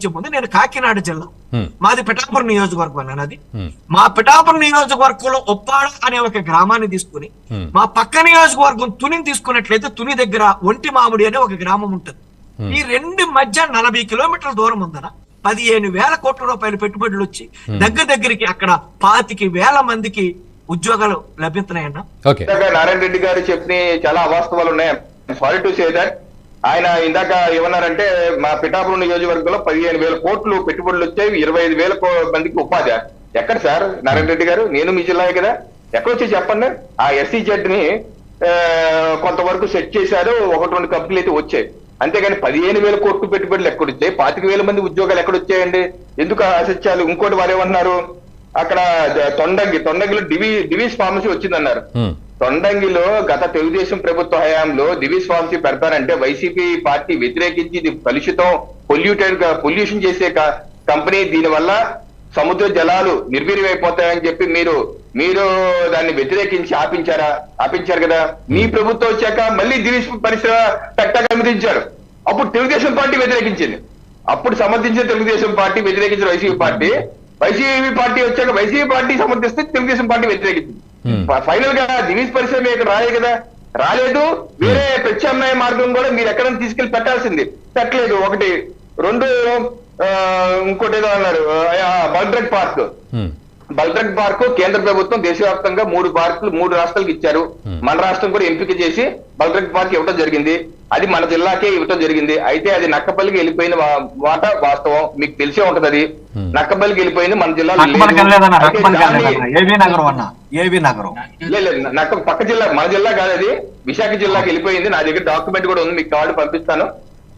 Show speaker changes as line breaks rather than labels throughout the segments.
ముగించే ముందు నేను కాకినాడ జిల్లా. మాది పిఠాపురం నియోజకవర్గం అన్నాను అది. మా పిఠాపురం నియోజకవర్గంలో ఉప్పాడ అనే ఒక గ్రామాన్ని తీసుకుని. మా పక్క నియోజకవర్గం తునిని తీసుకున్నట్లయితే తుని దగ్గర ఒంటి మామిడి అనే ఒక గ్రామం ఉంటుంది. ఈ రెండు మధ్య నలభై కిలోమీటర్ల దూరం ఉందన పదిహేను వేల కోట్ల రూపాయల పెట్టుబడులు వచ్చి దగ్గర దగ్గరికి అక్కడ పాతికి వేల మందికి ఉద్యోగాలు లభిస్తున్నాయన్న
నారాయణ రెడ్డి గారు చెప్పిన చాలా అవాస్తవాలు ఉన్నాయి. సారీ టు సే దట్ ఆయన ఇందాక ఏమన్నారంటే మా పిఠాపురం నియోజకవర్గంలో పదిహేను వేల కోట్లు పెట్టుబడులు వచ్చాయి ఇరవై ఐదు వేల కో- మందికి ఉపాధి. ఎక్కడ సార్? నారాయణ రెడ్డి గారు నేను మీ జిల్లాయే కదా. ఎక్కడ వచ్చి చెప్పండి? ఆ ఎస్సీ జెడ్ని కొంతవరకు సెట్ చేశారు ఒకటి రెండు కంపెనీలు అయితే వచ్చాయి. అంతేగాని పదిహేను వేల కోట్లు పెట్టుబడులు ఎక్కడొచ్చాయి పాతిక వేల మంది ఉద్యోగాలు ఎక్కడొచ్చాయండి ఎందుకు అసత్యాలు ఇంకోటి వారు ఏమన్నారు? అక్కడ తొండంగి తొండంగిలో డివి డివిస్ ఫార్మసీ వచ్చిందన్నారు. తొండంగిలో గత తెలుగుదేశం ప్రభుత్వ హయాంలో దివిస్ ఫార్మసీ పెడతారంటే వైసీపీ పార్టీ వ్యతిరేకించి ఇది కలుషితం పొల్యూటెడ్గా పొల్యూషన్ చేసే కంపెనీ. దీని వల్ల సముద్ర జలాలు నిర్వీర్యమైపోతాయని చెప్పి మీరు మీరు దాన్ని వ్యతిరేకించి ఆపించారా? ఆపించారు కదా. మీ ప్రభుత్వం వచ్చాక మళ్ళీ దివిస్ పరిశ్రమ పెట్టక అనుమతించారు. అప్పుడు తెలుగుదేశం పార్టీ వ్యతిరేకించింది. అప్పుడు సమర్థించిన తెలుగుదేశం పార్టీ వ్యతిరేకించిన వైసీపీ పార్టీ. వైసీపీ పార్టీ వచ్చాక వైసీపీ పార్టీ సమర్థిస్తే తెలుగుదేశం పార్టీ వ్యతిరేకించింది. ఫైనల్గా దివీస్ పరిశ్రమ ఇక్కడ రాలేదు కదా. రాలేదు. వేరే ప్రత్యామ్నాయ మార్గం కూడా మీరు ఎక్కడ తీసుకెళ్ళి పెట్టాల్సింది. పెట్టలేదు. ఒకటి రెండు ఇంకోటి ఏదో అన్నారు. Bulk drug park.
హ్మ్.
బల్డ్రగ్ పార్క్ కేంద్ర ప్రభుత్వం దేశవ్యాప్తంగా మూడు పార్కులు మూడు రాష్ట్రాలకు ఇచ్చారు.
Hmm.
మన రాష్ట్రం కూడా ఎంపిక చేసి బల్డ్రగ్ పార్క్ ఇవ్వడం జరిగింది. అది మన జిల్లాకే ఇవ్వడం జరిగింది. అయితే అది నక్కపల్లికి వెళ్ళిపోయిన మాట వాస్తవం. మీకు తెలిసే ఉంటది అది. నక్కపల్లికి వెళ్ళిపోయింది మన జిల్లాలో
నక్కమని
లేదు.
వెళ్ళలేదన్న
అయితే
నక్కమని
దాన్ని-
వెళ్ళలేదన్న. ఏబీ నగరం అన్న ఏబీ నగరం.
లేదు లేదు, నాకు పక్క జిల్లా మన జిల్లా కాదు అది విశాఖ జిల్లాకి వెళ్ళిపోయింది. నా దగ్గర డాక్యుమెంట్ కూడా ఉంది మీకు కావాలి పంపిస్తాను.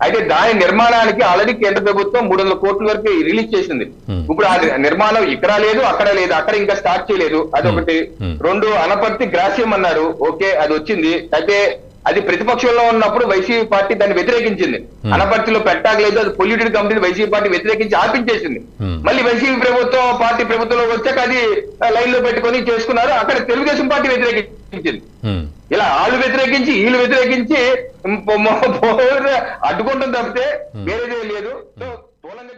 అయితే దాని నిర్మాణానికి ఆల్రెడీ కేంద్ర ప్రభుత్వం మూడు వందల కోట్ల వరకు రిలీజ్ చేసింది. ఇప్పుడు ఆ నిర్మాణం ఇక్కడ లేదు అక్కడ లేదు అక్కడ ఇంకా స్టార్ట్ చేయలేదు. అదొకటి. రెండు అనపర్తి గ్రాస్యం అన్నారు. ఓకే అది వచ్చింది. అయితే అది ప్రతిపక్షంలో ఉన్నప్పుడు వైసీపీ పార్టీ దాన్ని వ్యతిరేకించింది
Hmm.
అనపర్తిలో పెట్టాగలేదు అది పొల్యూటెడ్ కంపెనీ వైసీపీ పార్టీ వ్యతిరేకించి ఆపించేసింది
Hmm.
మళ్ళీ వైసీపీ ప్రభుత్వం పార్టీ ప్రభుత్వంలోకి వచ్చాక అది లైన్లో పెట్టుకొని చేసుకున్నారు అక్కడ తెలుగుదేశం పార్టీ వ్యతిరేకించింది
హ్మ్.
ఇలా వాళ్ళు వ్యతిరేకించి వీళ్ళు వ్యతిరేకించి అడ్డుకుంటాం తప్పితే వేరేదే లేదు సో స్థూలంగా